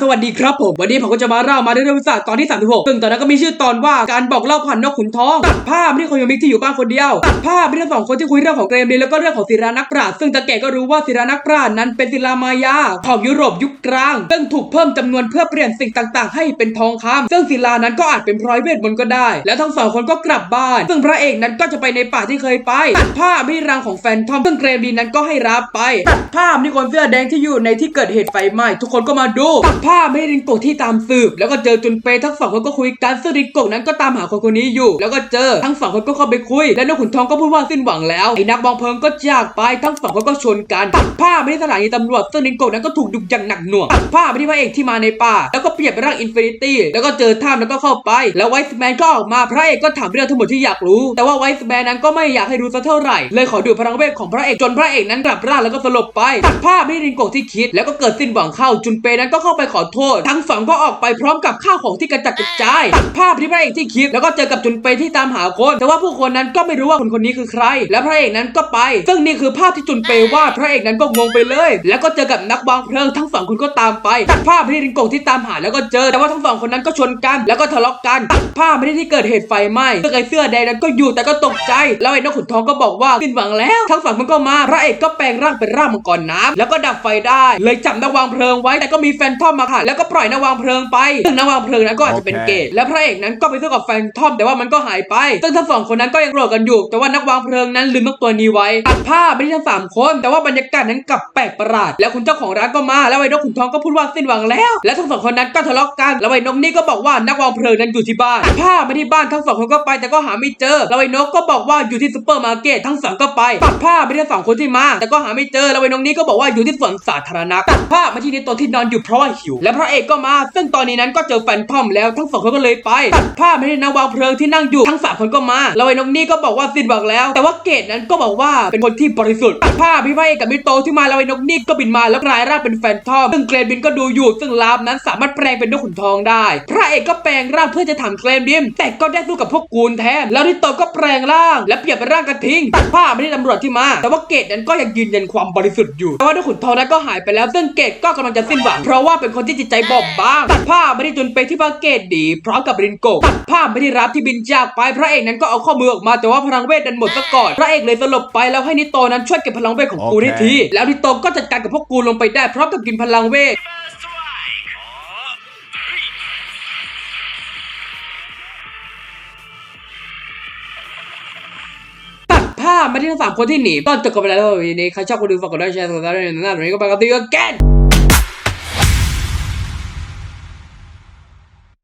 สวัสดีครับผมวันนี้ผมก็จะมาเล่ามาเรื่องวิสาตอนที่ 36 ซึ่งตอนนั้นก็มีชื่อตอนว่าการบอกเล่าผ่านนกขุนทองตัดภาพไม่คนยมิกที่อยู่บ้านคนเดียวตัดภาพไม่ได้สองคนที่คุยเรื่องของเกรมลีแล้วก็เรื่องของศิลานักปราชญ์ซึ่งตาแก่ก็รู้ว่าศิลานักปราชญ์นั้นเป็นศิลามายาของยุโรปยุคกลาง ซึ่งถูกเพิ่มจำนวนเพื่อเปลี่ยนสิ่งต่าง ๆ ให้เป็นทองคำซึ่งศิลานั้นก็อาจเป็นพลอยเวทมนต์ก็ได้ แล้วทั้งสองคนก็กลับบ้าน ซึ่งพระเอกนั้นก็จะไปในป่าที่เคยไปตัดภาพไม่รังของแฟนทอมซึ่งเกรมลีนั้นก็ให้รับไปตัดภาพนี่คนเสื้อแดงที่อยู่ในที่เกิดเหตุไฟไหม้ทุกคนก็มาดูตัดภาพไม่ริงโกะที่ตามสืบ แล้วก็เจอจุนเปยทั้งสองคนก็คุยกันซึ่งริงโกะนั้นก็ตามหาคนคนนี้อยู่ แล้วก็เจอทั้งสองคนก็เข้าไปคุย และนกขุนทองก็พูดว่าสิ้นหวังแล้วไอ้นักบองเพลิงก็จากไปทั้งสองคนก็ชนกันตัดภาพไม่ได้สถานีตำรวจซึ่งริงโกะนั้นก็ถูกดุอย่างหนักหน่วงตัดภาพไปที่พระเอกที่มาในป่า แล้วก็เปลี่ยนเป็นร่างอินฟินิตี้แล้วก็เจอถ้ำแล้วก็เข้าไป แล้วไวส์แมนก็ออกมาพระเอกก็ถามเรื่องทั้งหมดที่อยากรู้ แต่ว่าไวส์แมนนั้นก็ไม่อยากให้รู้สักเท่าไหร่เลยขอดูพลังเวทของพระเอกจนพระเอกนั้นกลับร่างแล้วก็สลบไปตัดภาไม่ได้ริงโกะที่คิด แล้วก็เกิดสิ้นหวังเข้าจุนเปนั้นก็เข้าไปขอโทษ ทั้งสองก็ออกไปพร้อมกับข้าวของที่กระจัดกระจายตัดภาพที่พระเอกที่คิดแล้วก็เจอกับจุนเปยที่ตามหาคน แต่ว่าผู้คนนั้นก็ไม่รู้ว่าคนคนนี้คือใคร และพระเอกนั้นก็ไป ซึ่งนี่คือภาพที่จุนเปยวาดพระเอกนั้นก็งงไปเลย แล้วก็เจอกับนักวางเพลิงทั้งสองคนก็ตามไปตัดภาพที่ริงโกที่ตามหาแล้วก็เจอแต่ว่าทั้งสองคนนั้นก็ชนกัน แล้วก็ทะเลาะกันตัดภาพไม่ได้ที่เกิดเหตุไฟไหม้ซึ่งไอ้เสื้อแดงนั้นก็อยู่แต่ก็ตกใจ แล้วไอ้นกขุนทองก็บอกว่าสิ้นหวังแล้ว ทั้งสองคนก็มาพระเอกก็แปลงร่างเป็นร่างมังกรน้ำแล้วก็ดับไฟได้ เลยจับนักวางเพลิงไว้แต่ก็มีแฟนทอมมาค่ะ แล้วก็ปล่อยนักวางเพลิงไปซึ่งนักวางเพลิงนั้นก็อาจจะเป็นเกย์และพระเอกนั้นก็ไปสู้กับแฟนทอมแต่ว่ามันก็หายไป ซึ่งทั้งสองคนนั้นก็ยังโกรธกันอยู่ แต่ว่านักวางเพลิงนั้นลืมนกตัวนี้ไว้ตัดภาพไม่ได้ทั้งสามคน แต่ว่าบรรยากาศนั้นกลับแปลกประหลาด แล้วคุณเจ้าของร้านก็มา แล้วไอ้นกขุนทองก็พูดว่าสิ้นหวังแล้ว และทั้งสองคนนั้นก็ทะเลาะกัน แล้วไอ้นกนี่ก็บอกว่านักวางเพลิงนั้นอยู่ที่บ้านภาพไม่ที่บ้านทั้งสองคนก็ไปแต่ก็หาไม่เจอ แล้วไอ้นกก็บอกว่าอยู่ที่ซูเปอร์มาร์เก็ตทั้งสองก็ไปตัดภาพไม่ได้สองคนที่มา แต่ก็หาไม่เจอ แล้วไอ้นกนี่ก็บอกว่าอยู่ที่สวนสาธารณะตัดภาพมาที่นิโตที่นอนอยู่เพราะว่าหิวและพระเอกก็มา ซึ่งตอนนี้นั้นก็เจอแฟนทอมแล้วทั้งสองคนก็เลยไปตัดภาพไม่ได้นางวางเพลิงที่นั่งอยู่ทั้งสามคนก็มาแล้วไอ้นกนี่ก็บอกว่าสิ้นหวังแล้ว แต่ว่าเกดนั้นก็บอกว่าเป็นคนที่บริสุทธิ์ตัดภาพพี่พระเอกกับมิโตที่มาแล้วไอ้นกนี่ก็บินมาแล้วกลายร่างเป็นแฟนทอมซึ่งเกรนบินก็ดูอยู่ซึ่งลามนั้นสามารถแปลงเป็นนกขุนทองได้ พระเอกก็แปลงร่างเพื่อจะถามเกรนบินแต่ก็ได้สู้กับพวกกูนแทนแล้วนิโตก็แปลงร่าง และเปลี่ยนเป็นร่างกระทิงตัดภาพไม่ได้ตำรวจที่มา แต่ว่าเกดนั้นก็ยังยืนยันความบริสุทธิ์อยู่แต่ว่านกขุนทองนั้นก็หายไปแล้วซึ่งเกดก็กำลังจะสิ้นหวังเพราะว่าเป็นคนนที่จิตใจบอบบางตัดภาไม่ได้จนไปที่บาเกตดี พร้อมกับรินโกตัดภาไม่ได้รับที่บินจากไปพระเอกนั้นก็เอาข้อมือออกมาแต่ว่าพลังเวทนั้นหมดซะก่อนพระเอกเลยสลบไปแล้วให้นิโตนั้นช่วยเก็บพลังเวทของกูให้ทีแล้วนิโตก็จัดการกับพวกกูลงไปได้พร้อมกับกินพลังเวทตัดภาพมาที่ทั้งสามคนที่หนีตอนจบกันไปแล้ววันนี้ใครชอบก็ดูฝากกดไลค์แชร์กดติดตามด้วยนะตอนนี้ก็ไปกันตีกัน